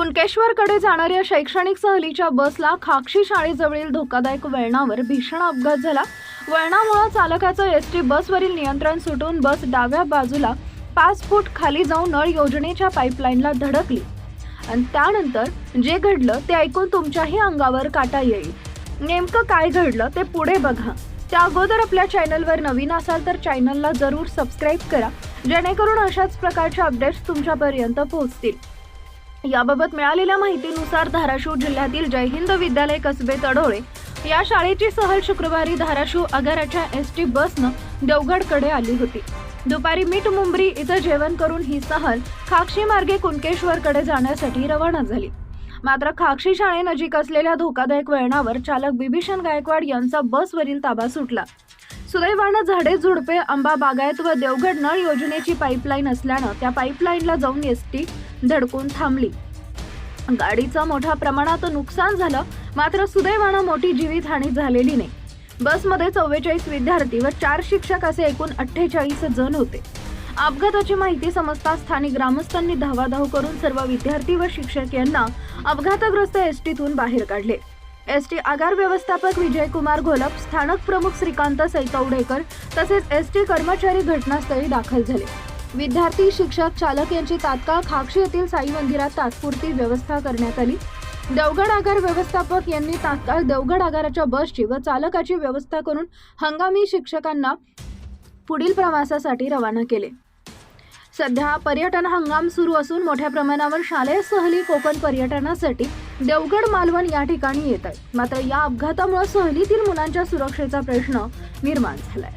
कुणकेश्वरकडे जाणाऱ्या शैक्षणिक सहलीच्या बसला खाक्षी शाळेजवळील धोकादायक वळणावर भीषण अपघात झाला. वळणामुळे चालकाचं एस टी बसवरील नियंत्रण सुटून बस डाव्या बाजूला पाच फूट खाली जाऊन नळ योजनेच्या पाईपलाईनला धडकली. आणि त्यानंतर जे घडलं ते ऐकून तुमच्याही अंगावर काटा येईल. नेमकं काय घडलं ते पुढे बघा. त्या अगोदर आपल्या चॅनलवर नवीन असाल तर चॅनलला जरूर सबस्क्राईब करा. जेणेकरून अशाच प्रकारच्या अपडेट्स तुमच्यापर्यंत पोहोचतील. याबाबत मिळालेल्या माहितीनुसार धाराशिव जिल्ह्यातील जयहिंद विद्यालय कसबे तडोळे या शाळेची सहल शुक्रवारी धाराशिव आगाराच्या एस टी बसनं देवगडकडे आली होती. दुपारी मीठ मुंबरी इथं जेवण करून ही सहल खाक्षी मार्गे कुणकेश्वरकडे जाण्यासाठी रवाना झाली. मात्र खाक्षी शाळेनजीक असलेल्या धोकादायक वळणावर चालक बिभीषण गायकवाड यांचा बसवरील ताबा सुटला. सुदैवानं झाडे झुडपे आंबा बागायत व देवगड नळ योजनेची पाईपलाईन असल्यानं त्या पाईपलाईनला जाऊन एस टी धडकून थांबली. गाडीचं मोठ्या प्रमाणात नुकसान झालं मात्र सुदैवानं मोठी जीवितहानी झालेली नाही. बसमध्ये चव्वेचाळीस विद्यार्थी व चार शिक्षक असे एकूण अठ्ठेचाळीस जण होते. अपघाताची माहिती समजता स्थानिक ग्रामस्थांनी धावाधाव करून सर्व विद्यार्थी व शिक्षक यांना अपघातग्रस्त एस टीतून बाहेर काढले. एस टी आगार व्यवस्थापक विजयकुमार घोलप स्थानक प्रमुख श्रीकांत सैतवडेकर तसेच एस टी कर्मचारी घटनास्थळी दाखल झाले. विद्यार्थी शिक्षक चालक यांची तात्काळ खाक्षी येथील साई मंदिरात तात्पुरती व्यवस्था करण्यात आली. देवगड आगार व्यवस्थापक यांनी तात्काळ देवगड आगाराच्या बसची व चालकाची व्यवस्था करून हंगामी शिक्षकांना पुढील प्रवासासाठी रवाना केले. सध्या पर्यटन हंगाम सुरू असून मोठ्या प्रमाणावर शालेय सहली कोकण पर्यटनासाठी देवगड मालवण या ठिकाणी येत आहेत. मात्र या अपघातामुळे सहलीतील मुलांच्या सुरक्षेचा प्रश्न निर्माण झालाय.